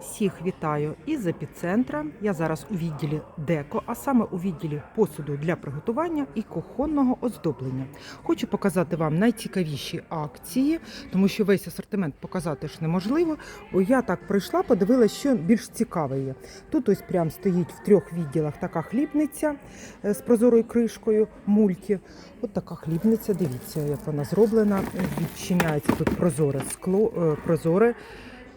Всіх вітаю із епіцентра. Я зараз у відділі деко, а саме у відділі посуду для приготування і кухонного оздоблення. Хочу показати вам найцікавіші акції, тому що весь асортимент показати ж неможливо. Я так прийшла, подивилася, що більш цікаве є. Тут ось прям стоїть в трьох відділах така хлібниця е, з прозорою кришкою, мульті. От така хлібниця. Дивіться, як вона зроблена. Відчиняється тут прозоре скло, е, прозоре.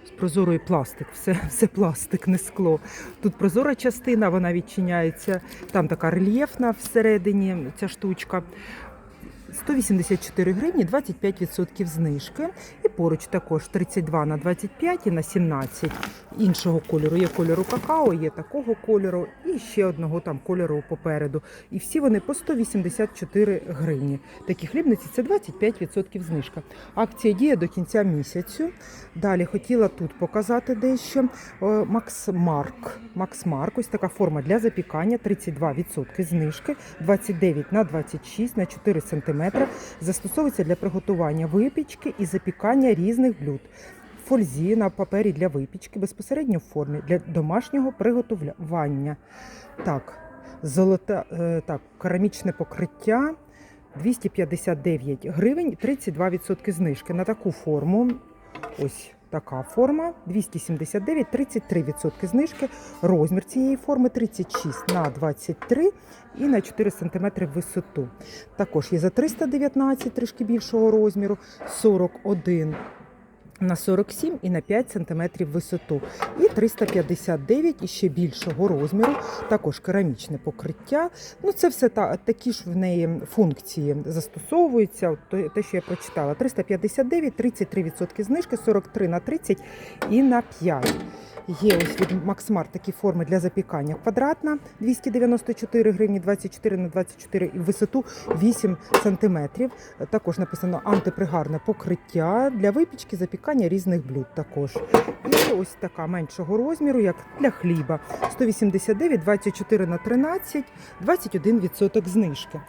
З прозорої пластик, все, все пластик, не скло. Тут прозора частина, вона відчиняється. Там така рельєфна всередині ця штучка. 184 гривні, 25% знижки. І поруч також 32 на 25 і на 17 іншого кольору. Є кольору какао, є такого кольору і ще одного там кольору попереду. І всі вони по 184 гривні. Такі хлібниці це 25% знижка. Акція діє до кінця місяцю. Далі хотіла тут показати дещо. Е, Макс Марк. Ось така форма для запікання, 32% знижки, 29 на 26 на 4 см. Застосовується для приготування випічки і запікання різних блюд. Фользі на папері для випічки, безпосередньо в формі для домашнього приготування. Так, золота, е, так, керамічне покриття 259 гривень, 32% знижки. На таку форму, ось така форма, 279, 33% знижки. Розмір цієї форми 36 на 23 і на 4 см висоту. Також є за 319, трішки більшого розміру, 41 на 47 і на 5 см висоту. І 359 і ще більшого розміру, також керамічне покриття. Ну, це все та, такі ж в неї функції застосовуються. Те, що я прочитала. 359, 33% знижки, 43 на 30 і на 5. Є ось від Максмар такі форми для запікання. Квадратна 294 гривні, 24 на 24 і в висоту 8 сантиметрів. Також написано антипригарне покриття для випічки, запікання різних блюд. Також і ось така меншого розміру, як для хліба. 189, 24 на 13, 21% знижки.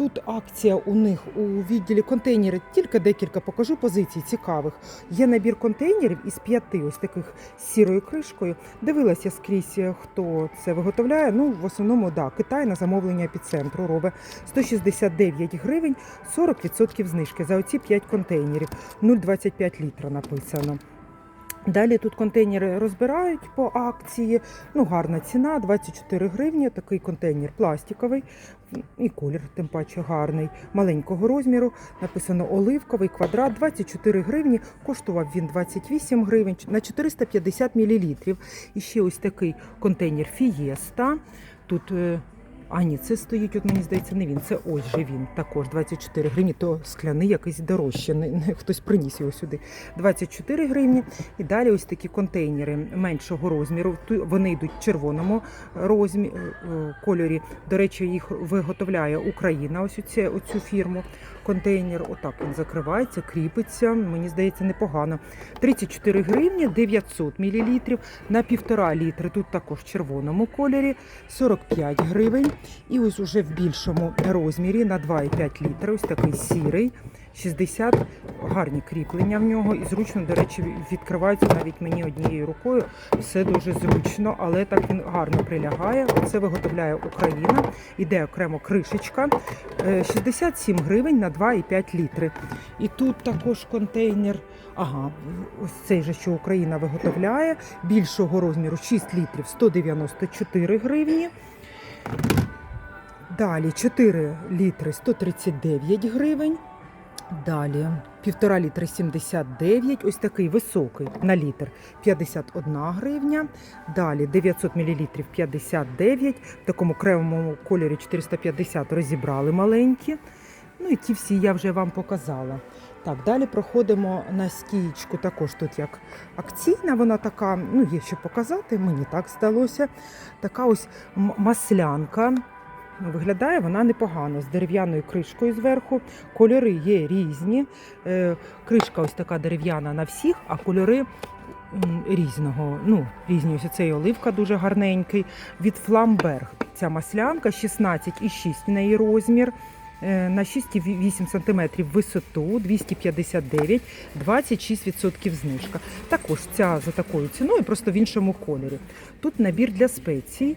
Тут акція у них у відділі контейнери. Тільки декілька покажу позицій цікавих. Є набір контейнерів із п'яти ось таких з сірою кришкою. Дивилася скрізь, е, хто це виготовляє. Ну, в основному, да, Китай на замовлення епіцентру робить 169 гривень, 40% знижки за оці 5 контейнерів. 0,25 літра написано. Далі тут контейнери розбирають по акції. Ну, гарна ціна, 24 гривні. Такий контейнер пластиковий і колір, тим паче гарний, маленького розміру. Написано оливковий квадрат, 24 гривні. Коштував він 28 гривень на 450 мл. І ще ось такий контейнер Фієста. Тут е, а ні, це стоїть, от мені здається, не він. Це ось же він. Також 24 гривні, то скляний якийсь дорожче. Не, не- хтось приніс його сюди. 24 гривні. І далі ось такі контейнери меншого розміру. Ту- Вони йдуть в червоному розмі... е, кольорі. До речі, їх виготовляє Україна. Ось оце, оцю фірму. Контейнер. Отак він закривається, кріпиться. Мені здається, непогано. 34 гривні, 900 мл на півтора літри. Тут також в червоному кольорі. 45 гривень. І ось уже в більшому розмірі на 2,5 літри. Ось такий сірий. 60 гарні кріплення в нього і зручно, до речі, відкривається навіть мені однією рукою. Все дуже зручно, але так він гарно прилягає. Це виготовляє Україна. Іде окремо кришечка. Е, 67 гривень на 2,5 літри. І тут також контейнер. Ага, ось цей же, що Україна виготовляє. Більшого розміру 6 літрів 194 гривні. Далі 4 літри 139 гривень. Далі півтора літри 79, ось такий високий на літр 51 гривня. Далі 900 мл 59, в такому кремовому кольорі 450 розібрали маленькі. Ну і ті всі я вже вам показала. Так, далі проходимо на стієчку, також тут як акційна, вона така, ну є що показати, мені так здалося. Така ось маслянка. Виглядає вона непогано з дерев'яною кришкою зверху. Кольори є різні. Е, Кришка ось така дерев'яна на всіх, а кольори різного. Ну, різні. Ось цей оливка дуже гарненький. Від Фламберг ця маслянка 16,6 в неї розмір. е, на 6,8 см висоту, 259, 26% знижка. Також ця за такою ціною, просто в іншому кольорі. Тут набір для спецій.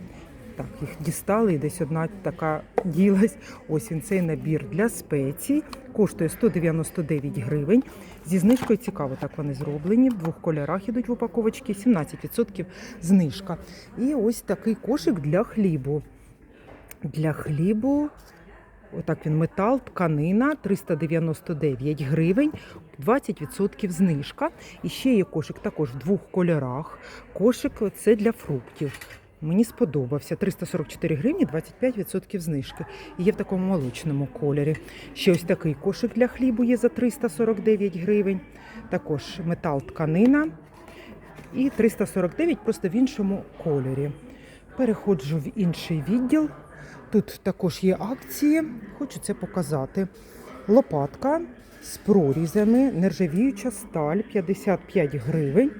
Так, їх дістали і десь одна така ділась. Ось він цей набір для спецій. Коштує 199 гривень. Зі знижкою цікаво, так вони зроблені. В двох кольорах ідуть в упаковочці, 17% знижка. І ось такий кошик для хлібу. Для хлібу, отак він метал, тканина 399 гривень, 20% знижка. І ще є кошик також в двох кольорах. Кошик це для фруктів. Мені сподобався 344 гривні, 25% знижки. І є в такому молочному кольорі. Ще ось такий кошик для хлібу є за 349 гривень. Також метал тканина. І 349 просто в іншому кольорі. Переходжу в інший відділ. Тут також є акції, хочу це показати. Лопатка з прорізами, нержавіюча сталь 55 гривень.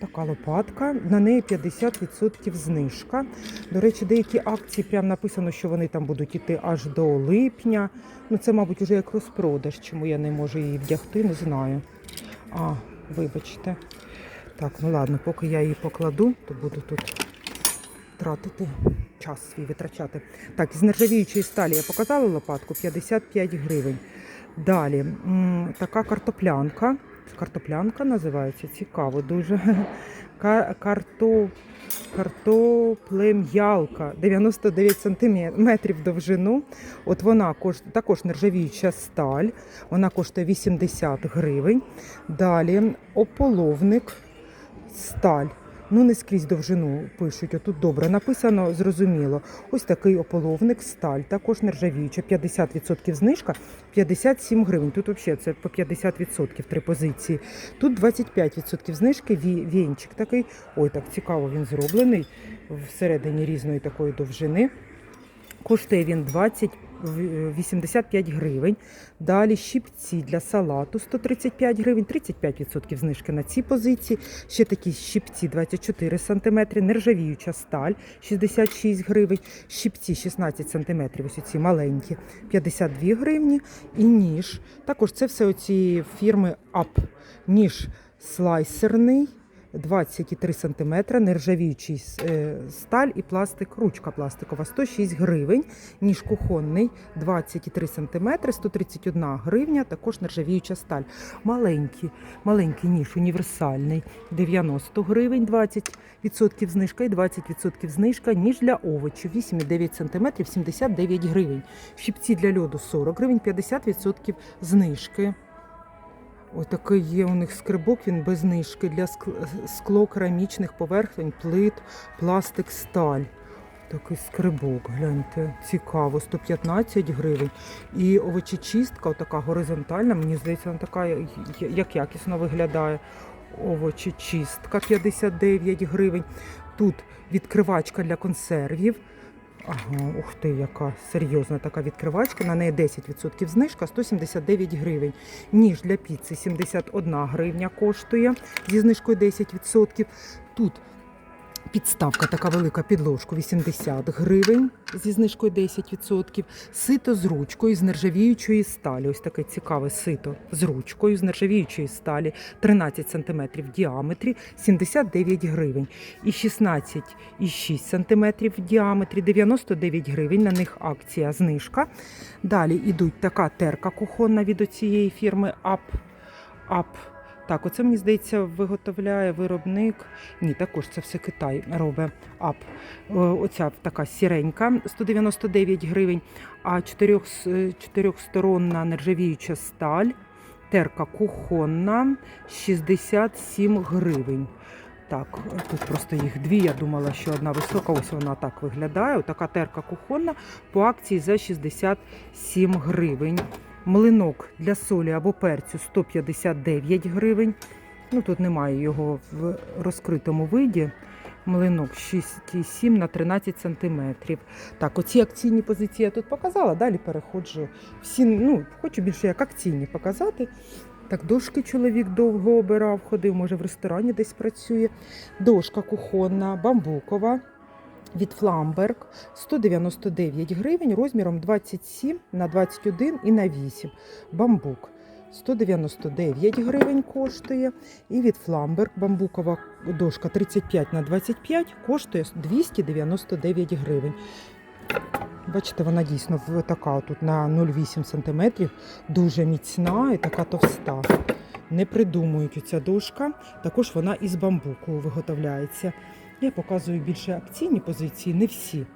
Така лопатка, на неї 50% знижка. До речі, деякі акції прям написано, що вони там будуть іти аж до липня. Ну це, мабуть, вже як розпродаж, чому я не можу її вдягти, не знаю. А, вибачте. Так, ну ладно, поки я її покладу, то буду тут тратити час свій витрачати. Так, з нержавіючої сталі я показала лопатку 55 гривень. Далі така картоплянка. Картоплянка називається цікаво дуже. Ка- Карто... Картоплем'ялка 99 сантиметрів довжину. От вона коштує також нержавіюча сталь. Вона коштує 80 гривень. Далі ополовник сталь. Ну, не скрізь довжину пишуть, отут добре написано, зрозуміло. Ось такий ополовник, сталь, також нержавіюча, 50% знижка, 57 гривень. Тут взагалі це по 50% три позиції. Тут 25% знижки, вінчик такий. Ой, так цікаво він зроблений всередині різної такої довжини. Коштує він 20, в- 85 гривень. Далі щипці для салату 135 гривень, 35% знижки на ці позиції. Ще такі щипці 24 см, нержавіюча сталь 66 гривень, щипці 16 см, ось ці маленькі, 52 гривні. І ніж. Також це все оці фірми АП. Ніж слайсерний. 23 см, нержавіючий е, сталь і пластик, ручка пластикова 106 гривень, ніж кухонний 23 см, 131 гривня, також нержавіюча сталь. Маленький, маленький ніж універсальний 90 гривень, 20% знижка і 20% знижка, ніж для овочів 8,9 см, 79 гривень. Щипці для льоду 40 гривень, 50% знижки. Ось такий є у них скрибок, він без знижки для скло керамічних поверхонь, плит, пластик, сталь. Такий скрибок, гляньте, цікаво, 115 гривень. І овочечистка, така горизонтальна, мені здається, вона така, як якісно виглядає. Овочечистка 59 гривень. Тут відкривачка для консервів. Ух ти, яка серйозна така відкривачка. На неї 10% знижка, 179 гривень. Ніж для піци 71 гривня коштує зі знижкою 10%. Тут підставка така велика підложку 80 гривень зі знижкою 10%. Сито з ручкою з нержавіючої сталі. Ось таке цікаве сито з ручкою з нержавіючої сталі 13 см в діаметрі 79 гривень. І 16,6 см в діаметрі 99 гривень. На них акція знижка. Далі йдуть така терка кухонна від оцієї фірми АП. АП. Так, оце мені здається, виготовляє виробник. Ні, також це все Китай робить ап. Оця така сіренька 199 гривень, а чотирьох, чотирьохсторонна нержавіюча сталь, терка кухонна 67 гривень. Так, тут просто їх дві. Я думала, що одна висока, ось вона так виглядає. Така терка кухонна по акції за 67 гривень. Млинок для солі або перцю 159 гривень. Ну тут немає його в розкритому виді. Млинок 6,7 на 13 сантиметрів. Так, оці акційні позиції я тут показала. Далі переходжу. Всі, ну, хочу більше як акційні показати. Так, дошки чоловік довго обирав, ходив, може в ресторані десь працює. Дошка кухонна, бамбукова. Від Фламберг 199 гривень розміром 27 на 21 і на 8. Бамбук 199 гривень коштує. І від Фламберг бамбукова дошка 35 на 25 коштує 299 гривень. Бачите, вона дійсно така тут на 0,8 см, дуже міцна і така товста. Не придумують ця дошка. Також вона із бамбуку виготовляється. Я показую більше акційні позиції, не всі.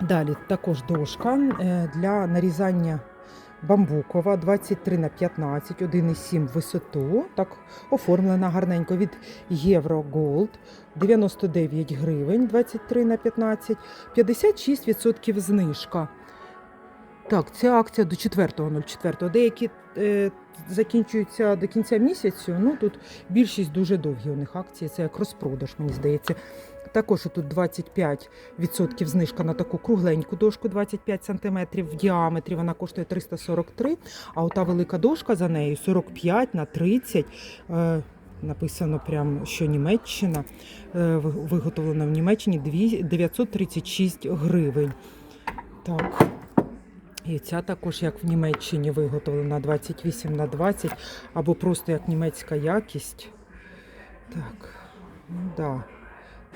Далі також дошка е, для нарізання бамбукова 23 на 15, 1,7 висоту. Так оформлена гарненько від Євро Gold 99 гривень 23 на 15, 56% знижка. Так, це акція до 4.04. Деякі е, закінчуються до кінця місяцю. Ну тут більшість дуже довгі у них акції. Це як розпродаж, мені здається. Також тут 25% знижка на таку кругленьку дошку 25 см в діаметрі. Вона коштує 343, а ота велика дошка за нею 45 на 30. Е, Написано прям, що Німеччина е, виготовлена в Німеччині 936 гривень. Так. І ця також, як в Німеччині, виготовлена 28 на 20, або просто як німецька якість. Так, ну да.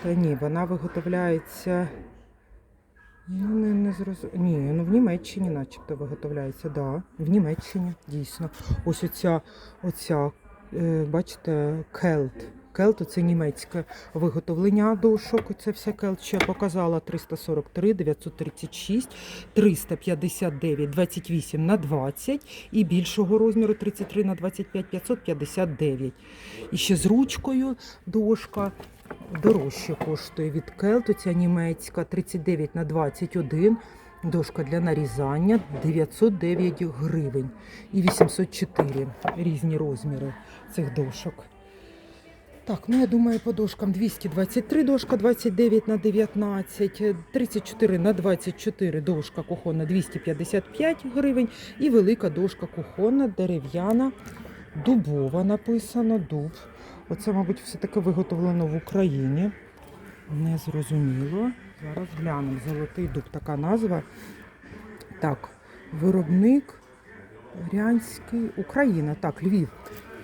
Та ні, вона виготовляється. Ну, не, не зрозум... Ні, ну в Німеччині начебто виготовляється, да. В Німеччині, дійсно. Ось оця, оця бачите, келт. Келт це німецьке виготовлення дошок. Це все келт, я показала 343, 936, 359, 28 на 20 і більшого розміру 33 на 25, 559. І ще з ручкою дошка дорожче коштує від Келту, ця німецька 39 на 21. Дошка для нарізання 909 гривень і 804 різні розміри цих дошок. Так, ну я думаю, по дошкам 223 дошка 29 на 19, 34 на 24 дошка кухонна 255 гривень і велика дошка кухонна дерев'яна, дубова написано, дуб. Оце, мабуть, все-таки виготовлено в Україні. Незрозуміло. Зараз глянемо. Золотий дуб така назва. Так, виробник Рянський, Україна. Так, Львів.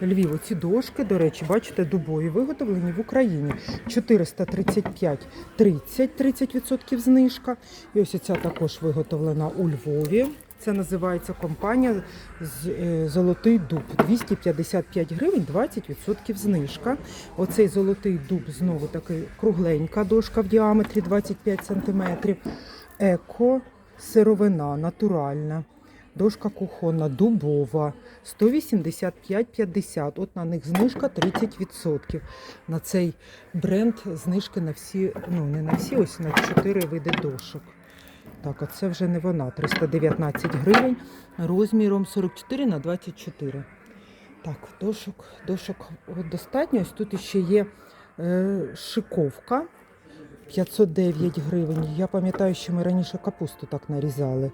Львів, оці дошки, до речі, бачите, дубові виготовлені в Україні. 435 30, 30% знижка. І ось ця також виготовлена у Львові. Це називається компанія е, Золотий дуб. 255 гривень, 20% знижка. Оцей золотий дуб знову такий кругленька дошка в діаметрі 25 см. Еко сировина натуральна. Дошка кухонна, дубова, 185,50. От на них знижка 30%. На цей бренд знижки на всі, ну не на всі, ось на 4 види дошок. Так, а це вже не вона. 319 гривень розміром 44 на 24. Так, дошок, дошок достатньо. Ось тут ще є е, шиковка 509 гривень. Я пам'ятаю, що ми раніше капусту так нарізали.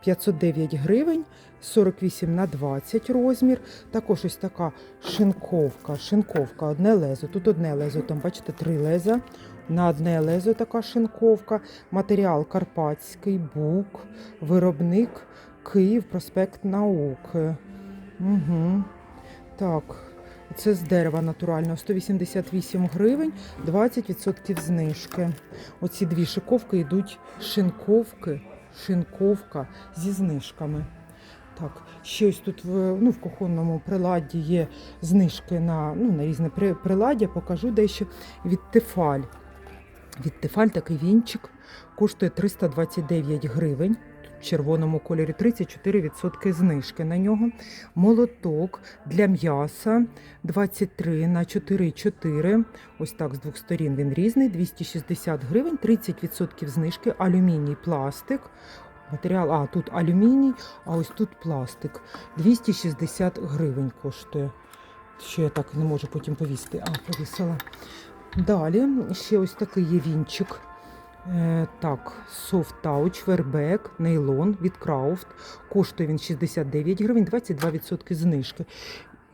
509 гривень, 48 на 20 розмір. Також ось така шинковка. Шинковка, одне лезо. Тут одне лезо, там бачите, три леза. На одне лезо така шинковка. Матеріал Карпатський бук, виробник Київ, проспект науки. Угу. Так, це з дерева натурального 188 гривень, 20% знижки. Оці дві шиковки йдуть шинковки, шинковка зі знижками. Так, ще ось тут ну, в кухонному приладді є знижки на, ну, на різне приладдя. Покажу дещо від Тефаль. Від Тефаль такий вінчик коштує 329 гривень. В червоному кольорі 34% знижки на нього. Молоток для м'яса 23 на 4,4. Ось так з двох сторін він різний. 260 гривень, 30% знижки. Алюміній, пластик. Матеріал, а тут алюміній, а ось тут пластик. 260 гривень коштує. Що я так не можу потім повісти. А, повісила. Далі ще ось такий є вінчик. Е, так, Soft Touch, вербек, нейлон від Крауфт. Коштує він 69 гривень, 22% знижки.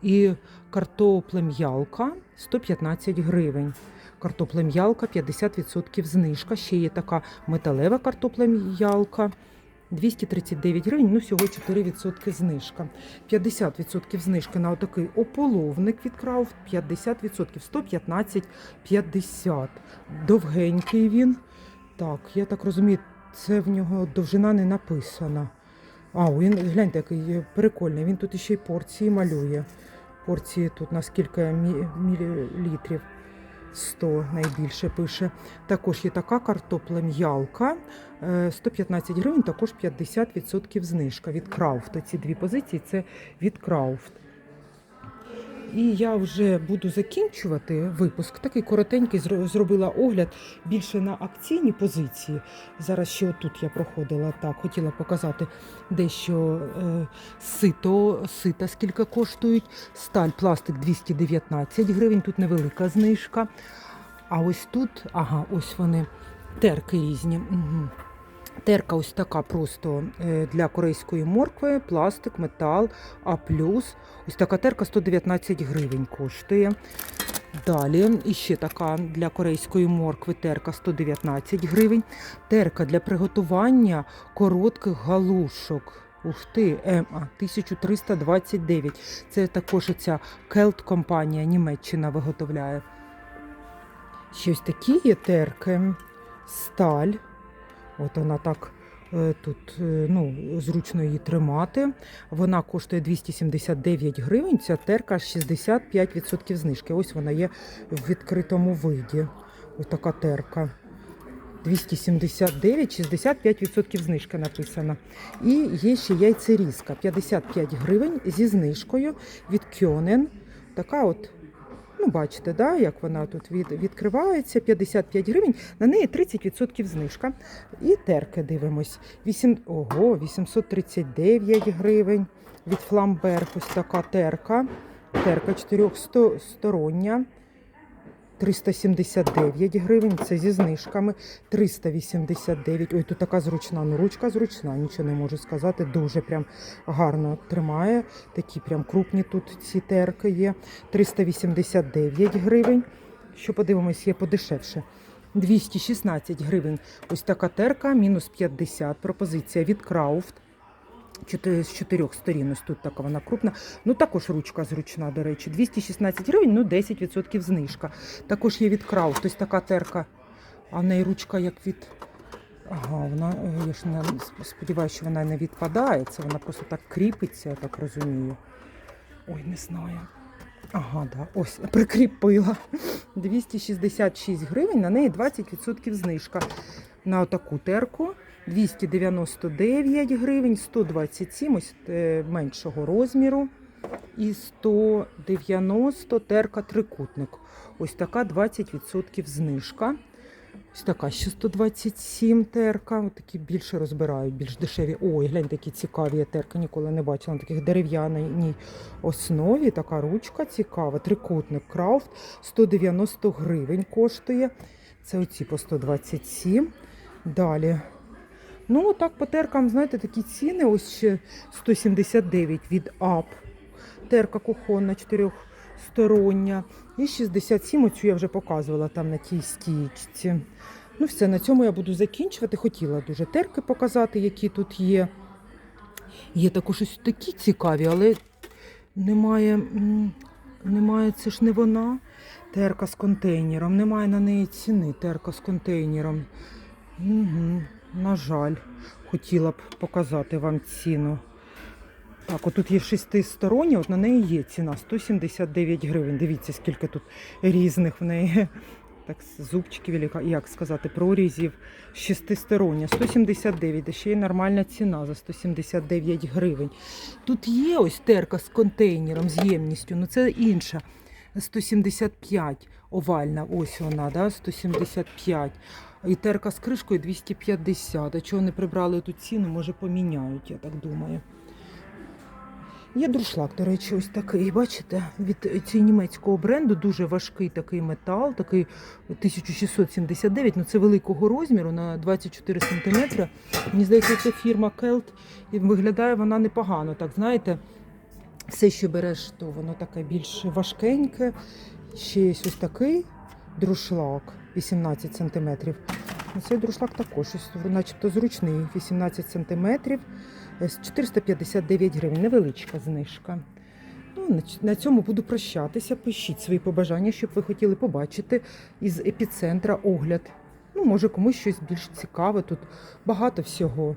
І картоплем'ялка 115 гривень. картопля м'ялка 50% знижка. Ще є така металева картопля м'ялка. 239 гривень, ну всього 4% знижка. 50% знижки на отакий ополовник від Крауфт, 50%, 115, 50. Довгенький він. Так, я так розумію, це в нього довжина не написана. А, він, гляньте, який прикольний. Він тут ще й порції малює. Порції тут на скільки мі- мілілітрів? 100 найбільше пише. Також є така картопля м'ялка. е, 115 гривень, також 50% знижка від Крауфт. Ці дві позиції це від Крауфт. І я вже буду закінчувати випуск. Такий коротенький зробила огляд більше на акційні позиції. Зараз ще отут я проходила так, хотіла показати дещо е, сито, сита, скільки коштують. Сталь, пластик 219 гривень, тут невелика знижка. А ось тут, ага, ось вони, терки різні. Угу. Терка ось така просто е, для корейської моркви, пластик, метал, А+. Ось така терка 119 гривень коштує. Далі і ще така для корейської моркви терка 119 гривень. Терка для приготування коротких галушок. Ух ти, ЕМА 1329. Це також ця Келт компанія Німеччина виготовляє. Ще ось такі є терки. Сталь. От вона так е, тут е, ну, зручно її тримати. Вона коштує 279 гривень. Ця терка 65% знижки. Ось вона є в відкритому виді. Ось така терка. 279, 65% знижки написано. І є ще яйцерізка 55 гривень зі знижкою від Кьонен. Така от, ну бачите, да, як вона тут від, відкривається. 55 гривень, на неї 30% знижка. І терки дивимось. 8, ого, 839 гривень від Фламберг. Ось така терка. Терка чотирьохстороння. 379 гривень, це зі знижками 389. Ой, тут така зручна, ну ручка зручна, нічого не можу сказати. Дуже прям гарно тримає. Такі прям крупні тут ці терки є. 389 гривень. Що подивимось, є подешевше. 216 гривень. Ось така терка, мінус 50. Пропозиція від Крауфт. З чотирьох сторін ось тут така вона крупна. Ну також ручка зручна, до речі. 216 гривень, ну 10% знижка. Також є від Крауфт. Ось така терка. А в неї ручка як від. Ага, вона, е, я ж не сподіваюся, що вона не відпадає. Це вона просто так кріпиться, я так розумію. Ой, не знаю. Ага, да, ось прикріпила. 266 гривень, на неї 20% знижка. На отаку терку 299 гривень, 127 ось е, меншого розміру. І 190 терка трикутник. Ось така 20% знижка. Ось така ще 127 терка. Ось такі більше розбирають, більш дешеві. Ой, глянь, такі цікаві терки ніколи не бачила. На таких дерев'яній основі. Така ручка цікава. Трикутник Крафт 190 гривень коштує. Це оці по 127. Далі. Ну, так по теркам, знаєте, такі ціни. Ось ще 179 від АП. Терка кухонна, чотирьохстороння. І 67, оцю я вже показувала там на тій стічці. Ну, все, на цьому я буду закінчувати. Хотіла дуже терки показати, які тут є. Є також ось такі цікаві, але немає, немає, це ж не вона. Терка з контейнером. Немає на неї ціни. Терка з контейнером. Угу, на жаль, хотіла б показати вам ціну. Так, отут є шестистороння, от на неї є ціна 179 гривень. Дивіться, скільки тут різних в неї. Так, зубчиків, як сказати, прорізів. Шестистороння, 179, де ще є нормальна ціна за 179 гривень. Тут є ось терка з контейнером, з ємністю, ну це інша. 175 овальна, ось вона, да, 175. І терка з кришкою 250. А чого не прибрали ту ціну, може поміняють, я так думаю. Є друшлак, до речі, ось такий. Бачите, від цього німецького бренду дуже важкий такий метал, такий 1679, ну це великого розміру на 24 см. Мені здається, це фірма Келт. І виглядає вона непогано. Так, знаєте, все, що береш, то воно таке більш важкеньке. Ще є ось такий друшлак 18 см. Цей друшлак також начебто зручний 18 см 459 гривень. Невеличка знижка. Ну, на на цьому буду прощатися. Пишіть свої побажання, щоб ви хотіли побачити із епіцентра огляд. Ну, може, комусь щось більш цікаве. Тут багато всього.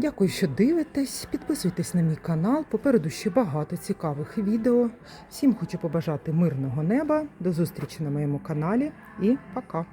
Дякую, що дивитесь. Підписуйтесь на мій канал. Попереду ще багато цікавих відео. Всім хочу побажати мирного неба. До зустрічі на моєму каналі і пока!